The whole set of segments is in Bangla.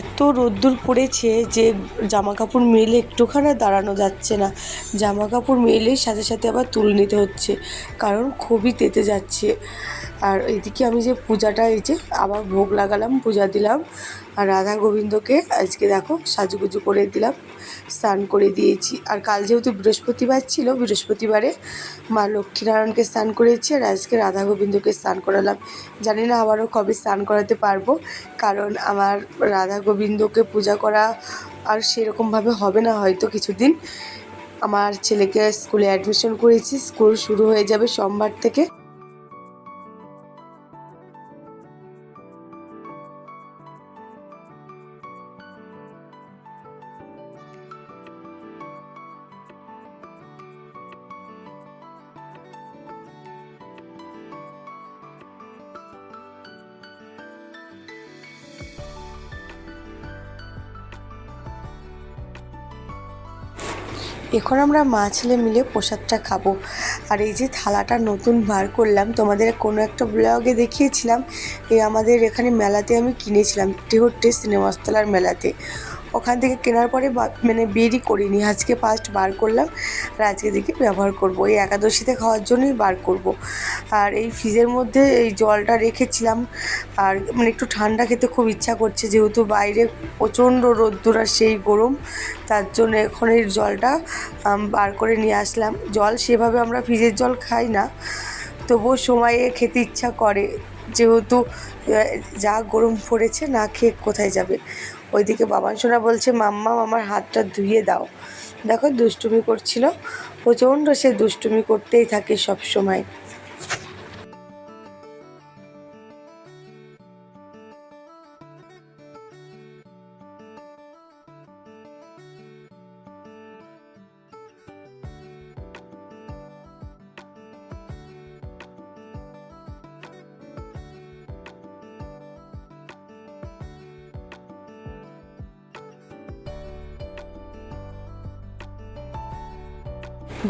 এত রোদ্দুর পড়েছে যে জামা কাপড় মেলে একটুখানি দাঁড়ানো যাচ্ছে না। জামা কাপড় মেলে সাথে সাথে আবার তুলে নিতে হচ্ছে, কারণ খুবই তেতে যাচ্ছে। আর এদিকে আমি যে পূজাটা, এই যে আবার ভোগ লাগালাম, পূজা দিলাম। আর রাধা গোবিন্দকে আজকে দেখো সাজুগুজু করে দিলাম, স্নান করে দিয়েছি। আর কাল যেহেতু বৃহস্পতিবার ছিল, বৃহস্পতিবারে মা লক্ষ্মীনারায়ণকে স্নান করেছি আর আজকে রাধা গোবিন্দকে স্নান করালাম। জানি না আবারও কবে স্নান করাতে পারব, কারণ আমার রাধা গোবিন্দকে পূজা করা আর সেরকমভাবে হবে না, হয়তো কিছুদিন। আমার ছেলেকে স্কুলে অ্যাডমিশন করেছি, স্কুল শুরু হয়ে যাবে সোমবার থেকে। এখন আমরা মা ছেলে মিলে প্রসাদটা খাব। আর এই যে থালাটা নতুন বার করলাম, তোমাদের কোনো একটা ব্লগে দেখিয়েছিলাম, এই আমাদের এখানে মেলাতে আমি কিনেছিলাম টেহট্টে সিনেমাস্তলার মেলাতে। ওখান থেকে কেনার পরে মানে বেরই করিনি। আজকে ফার্স্ট বার করলাম আর আজকে দেখে ব্যবহার করব। এই একাদশীতে খাওয়ার জন্যই বার করব। আর এই ফ্রিজের মধ্যে এই জলটা রেখেছিলাম। আর মানে একটু ঠান্ডা খেতে খুব ইচ্ছা করছে, যেহেতু বাইরে প্রচণ্ড রোদ্দুর আর সেই গরম, তার জন্য এখন এই জলটা বার করে নিয়ে আসলাম। জল সেভাবে আমরা ফ্রিজের জল খাই না, তবুও সময়ে খেতে ইচ্ছা করে। যেহেতু যা গরম পড়েছে না খেয়ে কোথায় যাবে? ওইদিকে বাবান সোনা বলছে, মাম্মা, আমার হাতটা ধুয়ে দাও। দেখো দুষ্টুমি করছিল, প্রচণ্ড সে দুষ্টুমি করতেই থাকে সব সময়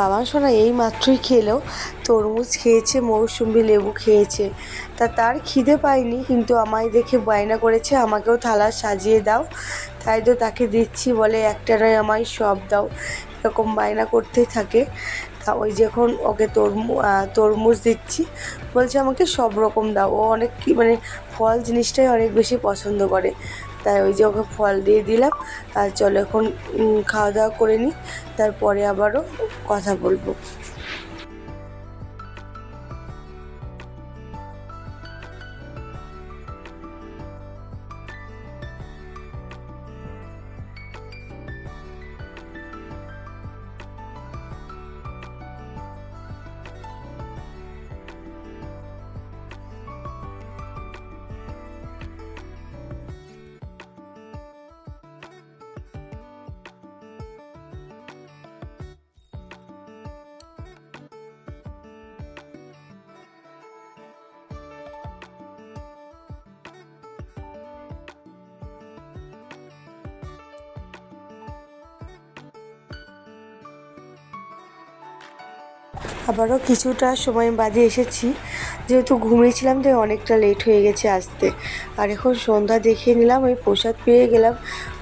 বাবা সোনা এই মাত্রই খেলো। তরমুজ খেয়েছে মৌসুম্বি লেবু খেয়েছে। তা তার খিদে পায়নি, কিন্তু আমায় দেখে বায়না করেছে, আমাকেও থালা সাজিয়ে দাও। তাই তো তাকে দিচ্ছি বলে একটা নয়, আমায় সব দাও। এরকম বায়না করতেই থাকে। তা ওই যখন ওকে তরমু তরমুজ দিচ্ছি, বলছে, আমাকে সব রকম দাও। ও অনেক কি মানে ফল জিনিসটাই অনেক বেশি পছন্দ করে। তাই ওই যে ওকে ফল দিয়ে দিলাম। আর চলো এখন খাওয়া দাওয়া করে নিই। তারপরে আবারও কথা বলব। আবারও কিছুটা সময় বাদে এসেছি। যেহেতু ঘুমিয়েছিলাম, তাই অনেকটা লেট হয়ে গেছে আসতে। আর এখন সন্ধ্যা দেখে নিলাম, ওই প্রসাদ পেয়ে গেলাম।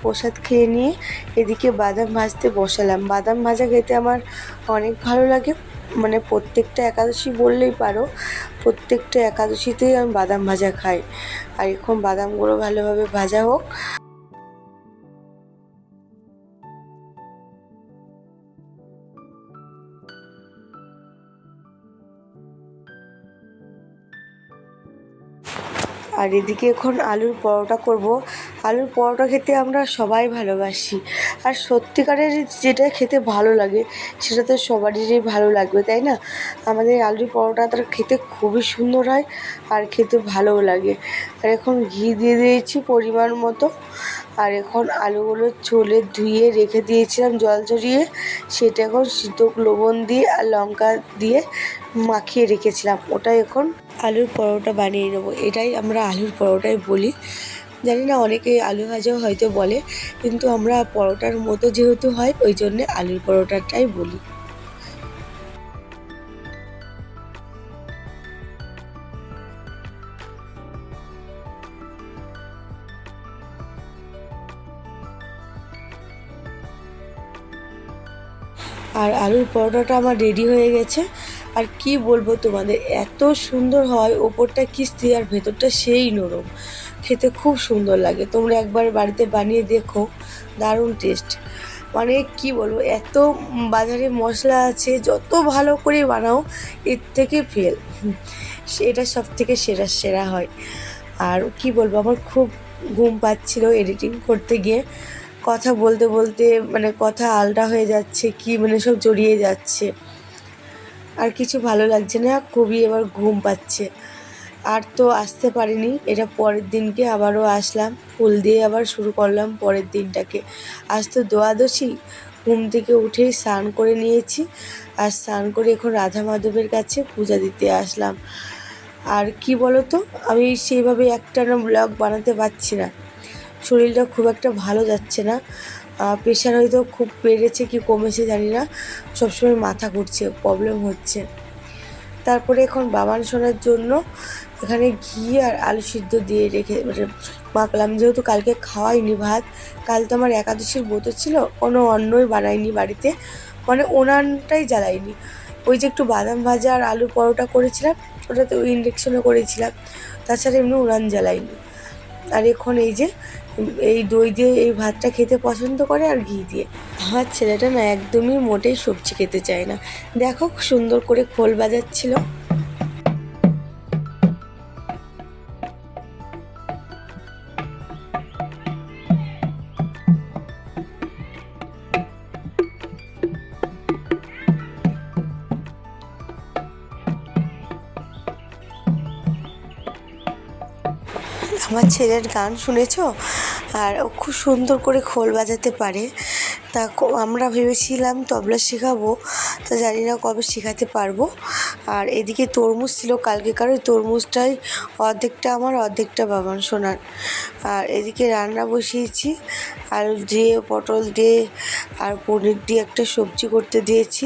প্রসাদ খেয়ে নিয়ে এদিকে বাদাম ভাজতে বসালাম। বাদাম ভাজা খেতে আমার অনেক ভালো লাগে। মানে প্রত্যেকটা একাদশী বললেই পারো, প্রত্যেকটা একাদশীতেই আমি বাদাম ভাজা খাই। আর এখন বাদামগুলো ভালোভাবে ভাজা হোক। আর এদিকে এখন আলুর পরোটা করব। আলুর পরোটা খেতে আমরা সবাই ভালোবাসি। আর সত্যিকারের যেটা খেতে ভালো লাগে, সেটা তো সবারই ভালো লাগবে, তাই না? আমাদের আলুর পরোটাটা খেতে খুবই সুন্দর হয় আর খেতে ভালোও লাগে। আর এখন ঘি দিয়ে দিয়েছি পরিমাণ মতো। আর এখন আলুগুলো চলে ধুয়ে রেখে দিয়েছিলাম জল ঝরিয়ে। সেটা এখন সিদ্ধ লবণ দিয়ে আর লঙ্কা দিয়ে মাখিয়ে রেখেছিলাম। ওটা এখন আলুর পরোটা বানিয়ে নেব। এটাই আমরা আলুর পরোটাই বলি। জানি না, অনেকে আলু ভাজাও হয়তো বলে, কিন্তু আমরা পরোটার মতো যেহেতু হয়, ওই জন্যে আলুর পরোটাটাই বলি। আর আলুর পরোটাটা আমার রেডি হয়ে গেছে। আর কি বলব তোমাদের, এত সুন্দর হয়, ওপরটা কিস্তি আর ভেতরটা সেই নরম। খেতে খুব সুন্দর লাগে। তোমরা একবার বাড়িতে বানিয়ে দেখো, দারুণ টেস্ট মানে কি বলব, এত বাজারে মশলা আছে, যত ভালো করে বানাও, এর থেকে ফেল এটা সব থেকে সেরা সেরা হয়। আর কি বলব, আমার খুব ঘুম পাচ্ছিল এডিটিং করতে গিয়ে। কথা বলতে বলতে মানে কথা আলটা হয়ে যাচ্ছে, কি মানে সব জড়িয়ে যাচ্ছে। আর কিছু ভালো লাগছে না, খুবই এবার ঘুম পাচ্ছে। আর তো আসতে পারিনি, এটা পরের দিনকে আবারও আসলাম, ফুল দিয়ে আবার শুরু করলাম পরের দিনটাকে। আজ তো দোয়াদশী ঘুম থেকে উঠেই স্নান করে নিয়েছি, আর স্নান করে এখন রাধা মাধবের কাছে পূজা দিতে আসলাম। আর কি বলো তো আমি সেইভাবে একটা ব্লগ বানাতে পারছি না, শরীরটা খুব একটা ভালো যাচ্ছে না। প্রেশার হয়তো খুব বেড়েছে কি কমেছে জানি না। সবসময় মাথা ঘুরছে প্রবলেম হচ্ছে। তারপরে এখন বাবান শোনার জন্য এখানে ঘি আর আলু সিদ্ধ দিয়ে রেখে মানে মাখলাম। যেহেতু কালকে খাওয়াইনি ভাত, কাল তো আমার একাদশীর ব্রত ছিল, কোনো অন্নই বানাইনি বাড়িতে মানে ওনানটাই জ্বালাইনি। ওই যে একটু বাদাম ভাজা আর আলু পরোটা করেছিলাম ওটা তো ইন্ডাকশনে করেছিলাম। তাছাড়া এমনি উনান জ্বালাইনি। আর এখন এই যে এই দই দিয়ে এই ভাতটা খেতে পছন্দ করে আর ঘি দিয়ে। আমার ছেলেটা না একদমই মোটেই সবজি খেতে চায় না। দেখো সুন্দর করে খোল বাজাচ্ছিল। আমার ছেলের গান শুনেছো? আর ও খুব সুন্দর করে খোল বাজাতে পারে। তা আমরা ভেবেছিলাম তবলা শেখাবো, তা জানি না কবে শেখাতে পারব। আর এদিকে তরমুজ ছিল, কালকে কারোর তরমুজটাই অর্ধেকটা আমার, অর্ধেকটা বাবান সোনার। আর এদিকে রান্না বসিয়েছি, আলু দিয়ে, পটল দিয়ে, আর পনির দিয়ে একটা সবজি করতে দিয়েছি।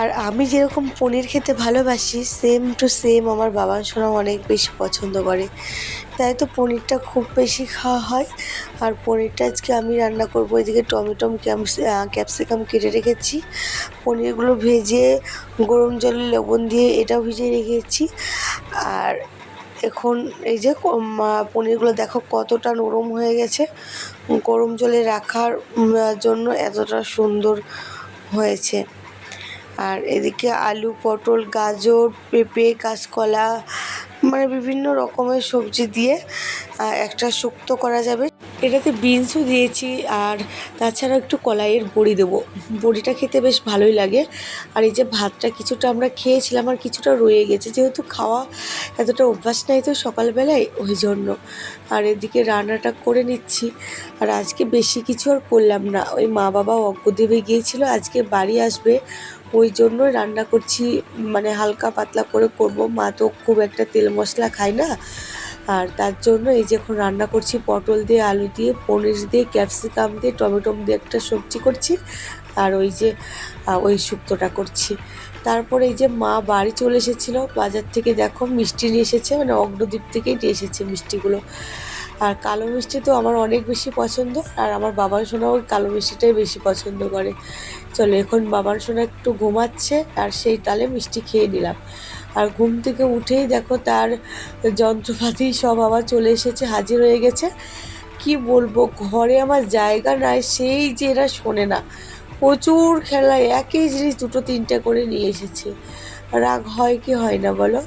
আর আমি যেরকম পনির খেতে ভালোবাসি সেম টু সেম আমার বাবা সোনা অনেক বেশি পছন্দ করে। তাই তো পনিরটা খুব বেশি খাওয়া হয়। আর পনিরটা আজকে আমি রান্না করব এদিকে টমেটো ক্যাপসিকাম কেটে রেখেছি। পনিরগুলো ভেজে গরম জলে লবণ দিয়ে এটাও ভিজিয়ে রেখেছি। আর এখন এই যে পনিরগুলো দেখো কতটা নরম হয়ে গেছে। গরম জলে রাখার জন্য এতটা সুন্দর হয়েছে। আর এদিকে আলু, পটল, গাজর, পেঁপে, কাঁচকলা মানে বিভিন্ন রকমের সবজি দিয়ে একটা শুক্তো করা যাবে। এটাতে বিনসও দিয়েছি আর তাছাড়া একটু কলাইয়ের বড়ি দেবো। বড়িটা খেতে বেশ ভালোই লাগে। আর এই যে ভাতটা কিছুটা আমরা খেয়েছিলাম আর কিছুটা রয়ে গেছে। যেহেতু খাওয়া এতটা অভ্যাস নাই তো সকালবেলায়, ওই জন্য। আর এদিকে রান্নাটা করে নিচ্ছি। আর আজকে বেশি কিছু আর করলাম না। ওই মা বাবা অজ্ঞদেবে গিয়েছিল, আজকে বাড়ি আসবে। ওই জন্যই রান্না করছি। মানে হালকা পাতলা করে করব। মা তো খুব একটা তেল মশলা খায় না। আর তার জন্য এই যে এখন রান্না করছি, পটল দিয়ে, আলু দিয়ে, পনির দিয়ে, ক্যাপসিকাম দিয়ে, টমেটো দিয়ে একটা সবজি করছি আর ওই যে ওই শুক্তোটা করছি। তারপরে এই যে মা বাড়ি চলে এসেছিল, বাজার থেকে দেখো মিষ্টি নিয়ে এসেছে মানে অগ্নদ্বীপ থেকেই নিয়ে এসেছে মিষ্টিগুলো। আর কালো মিষ্টি তো আমার অনেক বেশি পছন্দ, আর আমার বাবার সোনা ওই কালো মিষ্টিটাই বেশি পছন্দ করে। চলো এখন বাবার সোনা একটু ঘুমাচ্ছে, আর সেই তালে মিষ্টি খেয়ে নিলাম। আর ঘুম থেকে উঠেই দেখো তার যন্ত্রপাতি সব আবার চলে এসেছে, হাজির হয়ে গেছে। কি বলব, ঘরে আমার জায়গা নাই, সেই যে এরা শোনে না। প্রচুর খেলা একই জিনিস দুটো তিনটে করে নিয়ে এসেছে। রাগ হয় কি হয় না বলো?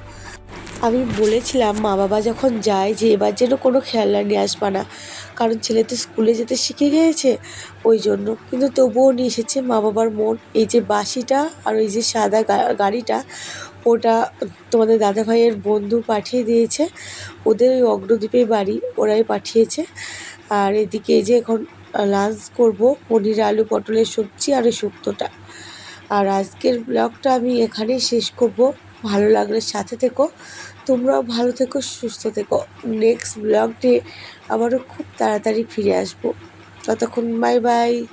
আমি বলেছিলাম মা বাবা যখন যায় যে এবার যেন কোনো খেলনা নিয়ে আসবা না, কারণ ছেলে তো স্কুলে যেতে শিখে গিয়েছে ওই জন্য। কিন্তু তবুও নিয়ে এসেছে মা বাবার মন। এই যে বাসিটা আর ওই যে সাদা গাড়িটা ওটা তোমাদের দাদা ভাইয়ের বন্ধু পাঠিয়ে দিয়েছে। ওদের ওই অগ্রদ্বীপের বাড়ি, ওরাই পাঠিয়েছে। আর এদিকে যে এখন লাঞ্চ করব, পনির, আলু, পটলের সবজি আর শুক্তোটা। আর আজকের ব্লগটা আমি এখানেই শেষ করব। ভালো লাগলে সাথে থেকো। তোমরাও ভালো থেকো, সুস্থ থেকো। নেক্সট ব্লগ ডে আবারও খুব তাড়াতাড়ি ফিরে আসব। ততক্ষণ বাই বাই